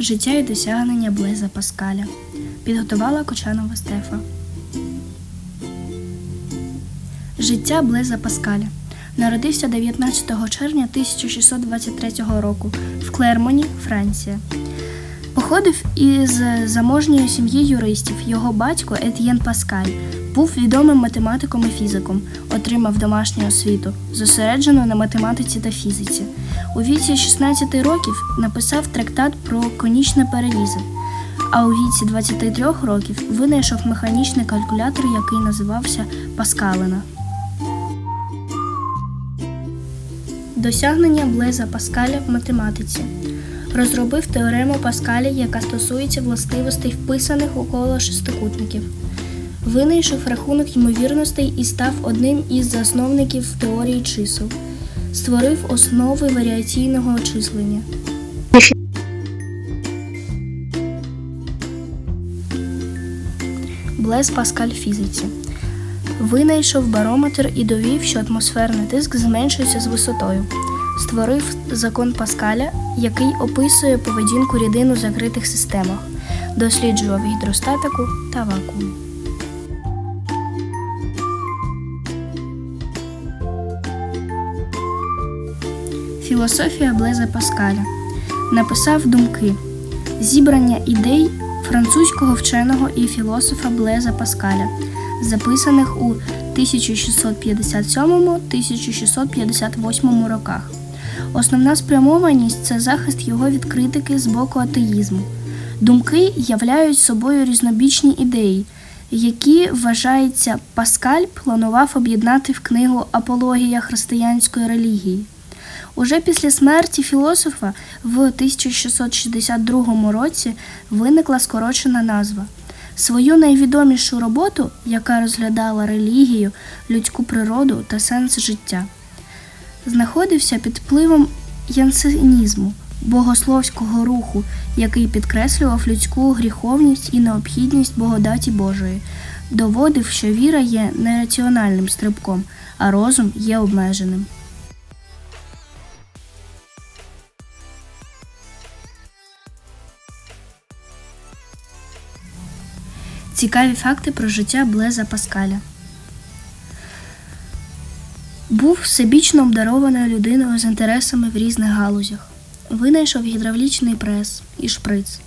Життя і досягнення Блеза Паскаля. Підготувала Кочанова Стефа. Життя Блеза Паскаля. Народився 19 червня 1623 року в Клермоні, Франція. Походив із заможньої сім'ї юристів. Його батько Етьєн Паскаль був відомим математиком і фізиком, отримав домашню освіту, зосереджену на математиці та фізиці. У віці 16 років написав трактат про конічне перелізи, а у віці 23 років винайшов механічний калькулятор, який називався Паскалина. Досягнення Блеза Паскаля в математиці. Розробив теорему Паскаля, яка стосується властивостей вписаних у коло шестикутників. Винайшов рахунок ймовірностей і став одним із засновників теорії чисел. Створив основи варіаційного очислення. Блез Паскаль фізиці. Винайшов барометр і довів, що атмосферний тиск зменшується з висотою. Створив закон Паскаля, який описує поведінку рідин у закритих системах, досліджував гідростатику та вакуум. Філософія Блеза Паскаля написав думки, зібрання ідей французького вченого і філософа Блеза Паскаля, записаних у 1657-1658 роках. Основна спрямованість це захист його від критики з боку атеїзму. Думки являють собою різнобічні ідеї, які, вважається, Паскаль планував об'єднати в книгу Апологія християнської релігії. Уже після смерті філософа в 1662 році виникла скорочена назва. Свою найвідомішу роботу, яка розглядала релігію, людську природу та сенс життя, знаходився під впливом янсенізму, богословського руху, який підкреслював людську гріховність і необхідність благодаті Божої, доводив, що віра є нераціональним стрибком, а розум є обмеженим. Цікаві факти про життя Блеза Паскаля. Був всебічно обдарованою людиною з інтересами в різних галузях. Винайшов гідравлічний прес і шприц.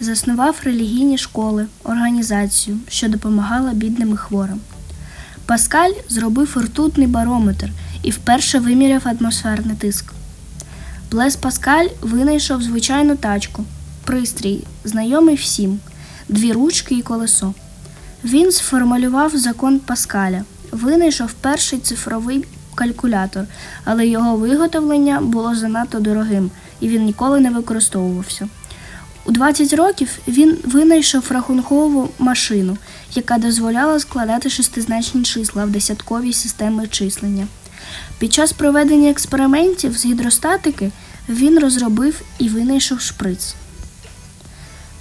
Заснував релігійні школи, організацію, що допомагала бідним і хворим. Паскаль зробив ртутний барометр і вперше виміряв атмосферний тиск. Блез Паскаль винайшов звичайну тачку, пристрій, знайомий всім, дві ручки і колесо. Він сформулював закон Паскаля, винайшов перший цифровий калькулятор, але його виготовлення було занадто дорогим і він ніколи не використовувався. У 20 років він винайшов рахункову машину, яка дозволяла складати шестизначні числа в десятковій системі числення. Під час проведення експериментів з гідростатики він розробив і винайшов шприц.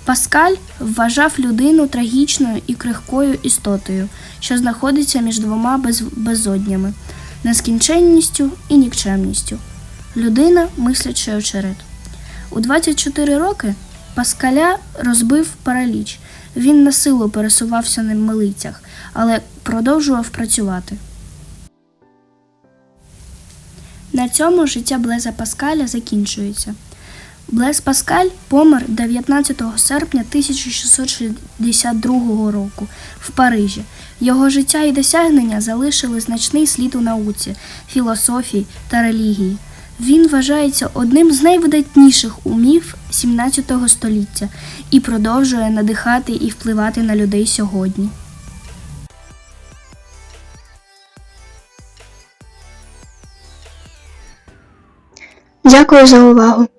Паскаль вважав людину трагічною і крихкою істотою, що знаходиться між двома без... безоднями нескінченністю і нікчемністю. Людина мислячий очерет. У 24 роки Паскаля розбив параліч. Він на силу пересувався на милицях, але продовжував працювати. На цьому життя Блеза Паскаля закінчується. Блез Паскаль помер 19 серпня 1662 року в Парижі. Його життя і досягнення залишили значний слід у науці, філософії та релігії. Він вважається одним з найвидатніших умів 17 століття і продовжує надихати і впливати на людей сьогодні. Дякую за увагу!